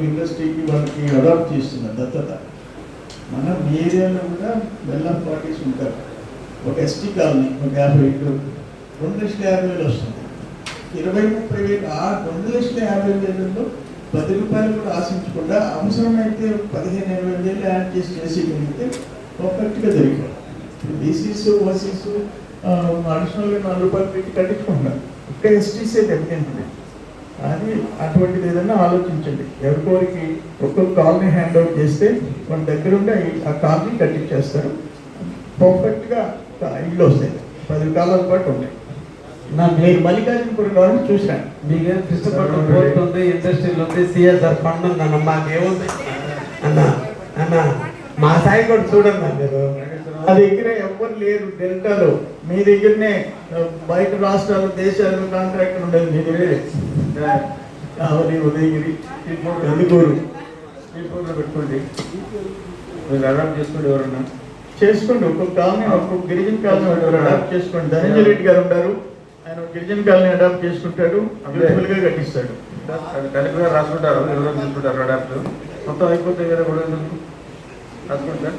ఇండస్ట్రీకి వాళ్ళకి అడాప్ట్ చేస్తున్నారు దత్తత. మన ఏరియాలో కూడా బెల్లం పార్టీస్ ఉంటారు ఒక ఎస్టీ కాలనీ ఒక యాభై ఇల్లు రెండు లక్షల యాభై వేలు వస్తుంది. ఇరవై ముప్పై వేలు ఆ రెండు లక్షల యాభై వేలలో పది రూపాయలు కూడా ఆశించకుండా అవసరమైతే పదిహేను ఇరవై వేలు యాడ్ చేసి చేసేయగలిగితే పర్ఫెక్ట్గా జరిగిపోతుంది. ఇప్పుడు బీసీస్ ఓసీస్ అడిషనల్గా నాలుగు రూపాయలు పెట్టి కట్టించుకుంటున్నారు. ఇక్కడ ఎస్టీసే దెబ్బతింటుంది. అది అటువంటిది ఏదైనా ఆలోచించండి. ఎవరికోరికి ఒక్కొక్క కాలనీ హ్యాండ్ అవుట్ చేస్తే మన దగ్గర ఉండి ఆ కాలనీ కట్టించేస్తారు పర్ఫెక్ట్గా ఇల్లు వస్తాయి. పది కాలాల పాటు ఉంటాయి నా మీరు మల్లికార్జునపురం కావాలని చూసాను మీకు కృష్ణపట్నం పోర్ట్ ఉంది ఇండస్ట్రీలు ఉంది సిఎస్ఆర్ ఫండ్ ఉంది అన్న మాకేముంది అన్న అన్న మా సాయి కూడా చూడండి మీరు. మా దగ్గర ఎవ్వరు లేరు డెల్టాలో. మీ దగ్గరనే బయట రాష్ట్రాలు దేశాలు కాంట్రాక్టర్ ఉండేది మీ దగ్గరే. కావలి ఉదయగిరి ఎందుకూరు శ్రీపూర్లో పెట్టుకోండి. మీరు అడాప్ట్ చేసుకోండి ఎవరన్నా. చేసుకోండి. ఒక్కొక్క కాలనీ ఒక్కొక్క గిరిజన కాలనీ ఒకరు అడాప్ట్ చేసుకోండి. ధనంజయ రెడ్డి గారు ఉంటారు. ఆయన గిరిజన కాలనీ అడాప్ట్ చేసుకుంటాడు. బ్యూటిఫుల్గా కట్టిస్తాడు. గారు రాసుకుంటారు. ఎవరో తీసుకుంటారు అడాప్ట్. మొత్తం అయిపోతే వేరే కూడా ఎందుకు? రాసుకుంటా